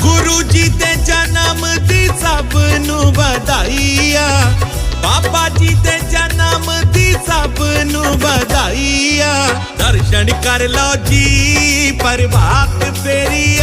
ਗੁਰੂ ਜੀ ਦੇ ਜਨਮ ਦੀ ਸਭ ਨੂੰ ਵਧਾਈ ਆ ਬਾਬਾ ਜੀ ਦੇ ਜਨਮ ਦੀ ਸਭ ਨੂੰ ਵਧਾਈ ਆ ਦਰਸ਼ਨ ਕਰ ਲਓ ਜੀ, ਪ੍ਰਭਾਤ ਫੇਰੀ